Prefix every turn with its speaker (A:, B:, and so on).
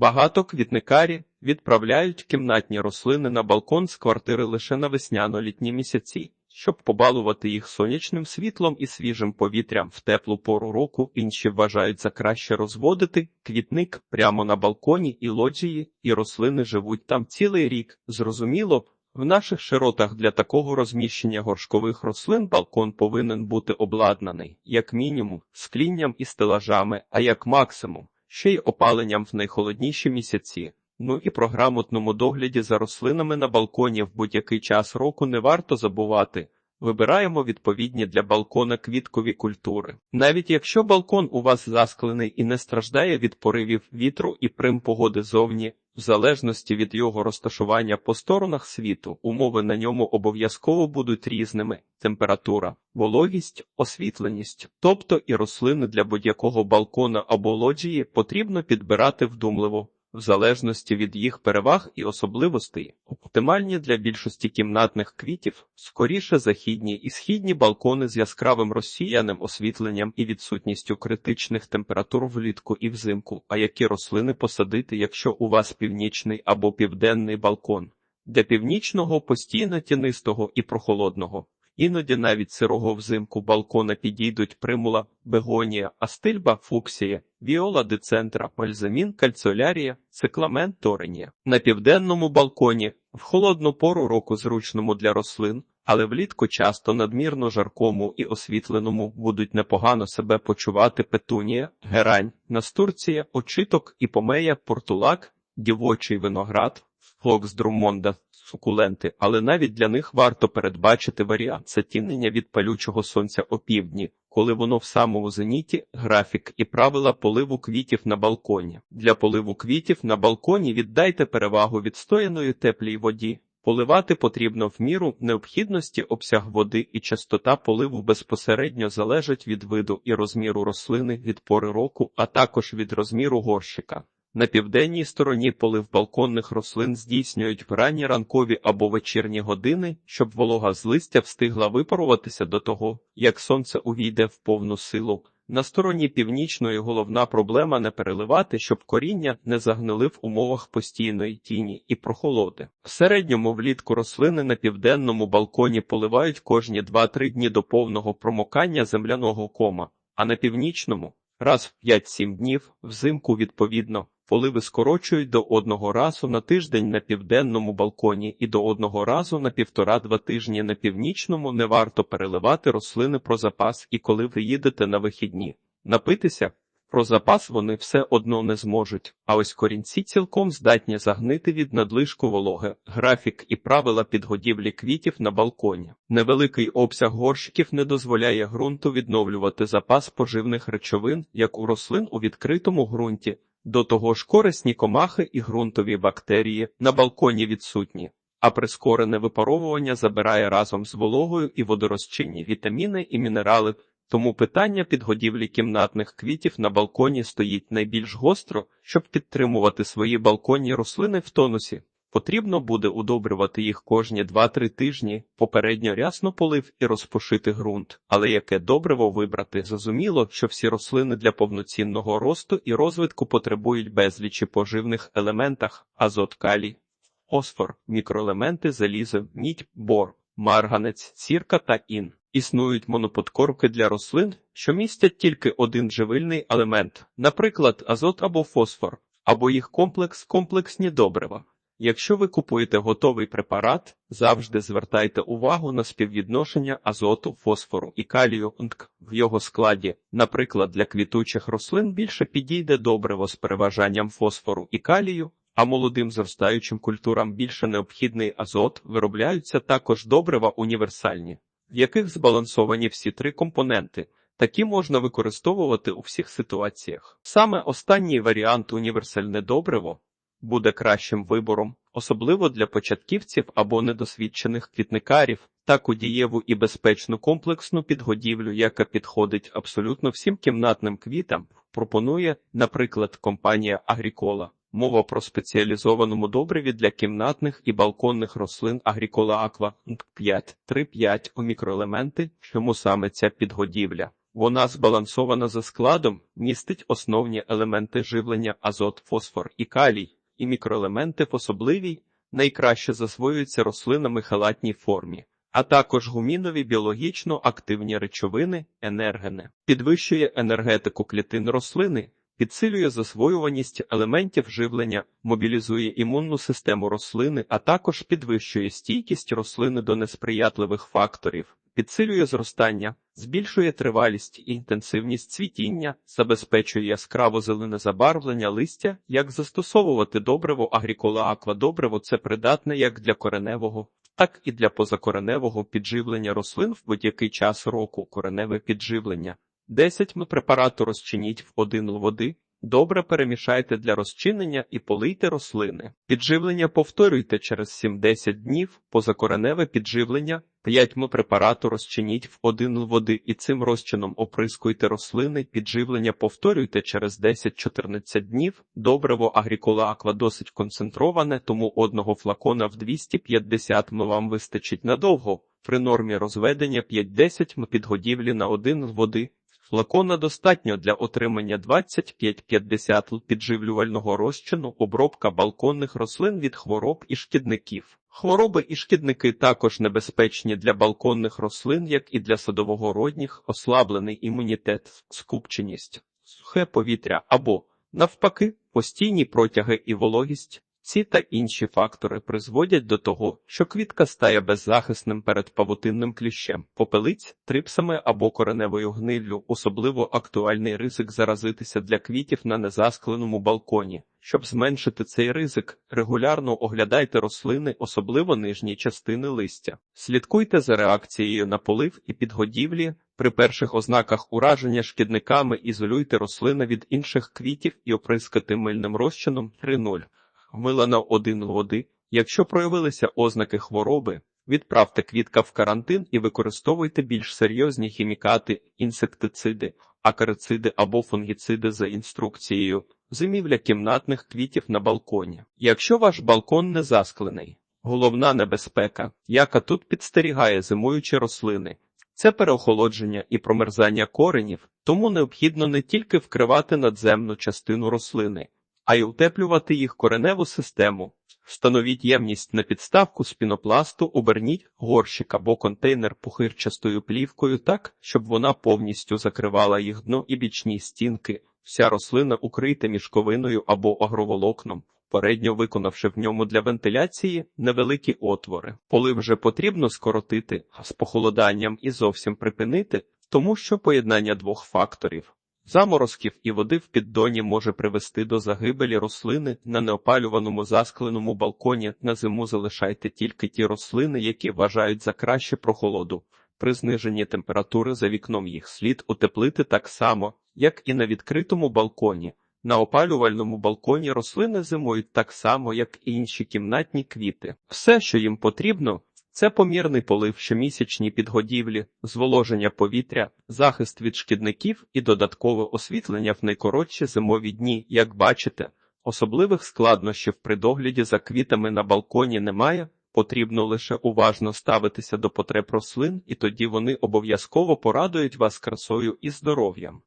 A: Багато квітникарі відправляють кімнатні рослини на балкон з квартири лише на весняно-літні місяці, щоб побалувати їх сонячним світлом і свіжим повітрям в теплу пору року. Інші вважають за краще розводити квітник прямо на балконі і лоджії, і рослини живуть там цілий рік. Зрозуміло, в наших широтах для такого розміщення горшкових рослин балкон повинен бути обладнаний, як мінімум, склінням і стелажами, а як максимум, ще й опаленням в найхолодніші місяці. Ну і про грамотному догляді за рослинами на балконі в будь-який час року не варто забувати. Вибираємо відповідні для балкона квіткові культури. Навіть якщо балкон у вас засклений і не страждає від поривів вітру і прим погоди зовні, в залежності від його розташування по сторонах світу, умови на ньому обов'язково будуть різними: температура, вологість, освітленість, тобто і рослини для будь-якого балкона або лоджії потрібно підбирати вдумливо в залежності від їх переваг і особливостей, оптимальні для більшості кімнатних квітів, скоріше західні і східні балкони з яскравим розсіяним освітленням і відсутністю критичних температур влітку і взимку, а які рослини посадити, якщо у вас північний або південний балкон, для північного постійно тінистого і прохолодного. Іноді навіть сирого взимку балкона підійдуть примула, бегонія, астильба, фуксія, віола децентра, бальзамін, кальцолярія, цикламен, торенія. На південному балконі в холодну пору року зручному для рослин, але влітку часто надмірно жаркому і освітленому будуть непогано себе почувати петунія, герань, настурція, очиток, іпомея, портулак, дівочий виноград, флокс друмонда, сукуленти, але навіть для них варто передбачити варіант затінення від палючого сонця опівдні, коли воно в самому зеніті, графік і правила поливу квітів на балконі. Для поливу квітів на балконі віддайте перевагу відстояної теплій воді. Поливати потрібно в міру необхідності обсяг води і частота поливу безпосередньо залежить від виду і розміру рослини від пори року, а також від розміру горщика. На південній стороні полив балконних рослин здійснюють в ранні ранкові або вечірні години, щоб волога з листя встигла випаруватися до того, як сонце увійде в повну силу. На стороні північної головна проблема не переливати, щоб коріння не загнили в умовах постійної тіні і прохолоди. В середньому влітку рослини на південному балконі поливають кожні 2-3 дні до повного промокання земляного кома, а на північному раз в 5-7 днів взимку відповідно. Поливи скорочують до одного разу на тиждень на південному балконі і до одного разу на півтора-два тижні на північному не варто переливати рослини про запас і коли ви їдете на вихідні. Напитися про запас вони все одно не зможуть, а ось корінці цілком здатні загнити від надлишку вологи, графік і правила підгодівлі квітів на балконі. Невеликий обсяг горщиків не дозволяє ґрунту відновлювати запас поживних речовин, як у рослин у відкритому ґрунті. До того ж корисні комахи і ґрунтові бактерії на балконі відсутні, а прискорене випаровування забирає разом з вологою і водорозчинні вітаміни і мінерали, тому питання підгодівлі кімнатних квітів на балконі стоїть найбільш гостро, щоб підтримувати свої балконні рослини в тонусі. Потрібно буде удобрювати їх кожні 2-3 тижні, попередньо рясно полив і розпушити ґрунт. Але яке добриво вибрати? Зрозуміло, що всі рослини для повноцінного росту і розвитку потребують безлічі поживних елементах: азот, калій, фосфор, мікроелементи, залізо, мідь, бор, марганець, сірка та ін. Існують моноподкормки для рослин, що містять тільки один живильний елемент, наприклад, азот або фосфор, або їх комплекс комплексні добрива. Якщо ви купуєте готовий препарат, завжди звертайте увагу на співвідношення азоту, фосфору і калію в його складі. Наприклад, для квітучих рослин більше підійде добриво з переважанням фосфору і калію, а молодим зростаючим культурам більше необхідний азот виробляються також добрива універсальні, в яких збалансовані всі три компоненти. Такі можна використовувати у всіх ситуаціях. Саме останній варіант універсальне добриво буде кращим вибором, особливо для початківців або недосвідчених квітникарів, таку дієву і безпечну комплексну підгодівлю, яка підходить абсолютно всім кімнатним квітам, пропонує, наприклад, компанія Агрікола. Мова про спеціалізованому добриві для кімнатних і балконних рослин Агрікола Аква 5.3.5 у мікроелементи, чому саме ця підгодівля. Вона збалансована за складом, містить основні елементи живлення азот, фосфор і калій, і мікроелементи в особливій, найкраще засвоюються рослинами халатній формі, а також гумінові біологічно активні речовини, енергени, підвищує енергетику клітин рослини, підсилює засвоюваність елементів живлення, мобілізує імунну систему рослини, а також підвищує стійкість рослини до несприятливих факторів, підсилює зростання, збільшує тривалість і інтенсивність цвітіння, забезпечує яскраво зелене забарвлення листя, як застосовувати добриво агрікола аквадобриво це придатне як для кореневого, так і для позакореневого підживлення рослин в будь-який час року кореневе підживлення. 10 м препарату розчиніть в 1 л води, добре перемішайте для розчинення і полийте рослини. Підживлення повторюйте через 7-10 днів, позакореневе підживлення 5 м препарату розчиніть в 1 л води і цим розчином оприскуйте рослини, підживлення повторюйте через 10-14 днів. Добриво агрікола аква досить концентроване, тому одного флакона в 250 м вам вистачить надовго. При нормі розведення 5-10 м підгодівлі на 1 л води. Флакона достатньо для отримання 25-50 л підживлювального розчину, обробка балконних рослин від хвороб і шкідників. Хвороби і шкідники також небезпечні для балконних рослин, як і для садовогородніх, ослаблений імунітет, скупченість, сухе повітря або, навпаки, постійні протяги і вологість. Ці та інші фактори призводять до того, що квітка стає беззахисним перед павутинним кліщем, попелиць, трипсами або кореневою гниллю. Особливо актуальний ризик заразитися для квітів на незаскленому балконі. Щоб зменшити цей ризик, регулярно оглядайте рослини, особливо нижні частини листя. Слідкуйте за реакцією на полив і підгодівлі. При перших ознаках ураження шкідниками ізолюйте рослини від інших квітів і оприскати мильним розчином 3.0 мила на один води. Якщо проявилися ознаки хвороби, відправте квітка в карантин і використовуйте більш серйозні хімікати, інсектициди, акарициди або фунгіциди за інструкцією. Зимівля кімнатних квітів на балконі. Якщо ваш балкон не засклений, головна небезпека, яка тут підстерігає зимуючі рослини, це переохолодження і промерзання коренів, тому необхідно не тільки вкривати надземну частину рослини а й утеплювати їх кореневу систему. Встановіть ємність на підставку з пінопласту, оберніть горщик або контейнер пухирчастою плівкою так, щоб вона повністю закривала їх дно і бічні стінки. Вся рослина укрийте мішковиною або агроволокном, передньо виконавши в ньому для вентиляції невеликі отвори. Полив вже потрібно скоротити, а з похолоданням і зовсім припинити, тому що поєднання двох факторів Заморозків і води в піддоні може привести до загибелі рослини на неопалюваному заскленому балконі. На зиму залишайте тільки ті рослини, які вважають за краще прохолоду. При зниженні температури за вікном їх слід утеплити так само, як і на відкритому балконі. На опалювальному балконі рослини зимують так само, як і інші кімнатні квіти. Все, що їм потрібно, це помірний полив щомісячні підгодівлі, зволоження повітря, захист від шкідників і додаткове освітлення в найкоротші зимові дні. Як бачите, особливих складнощів при догляді за квітами на балконі немає. Потрібно лише уважно ставитися до потреб рослин, і тоді вони обов'язково порадують вас красою і здоров'ям.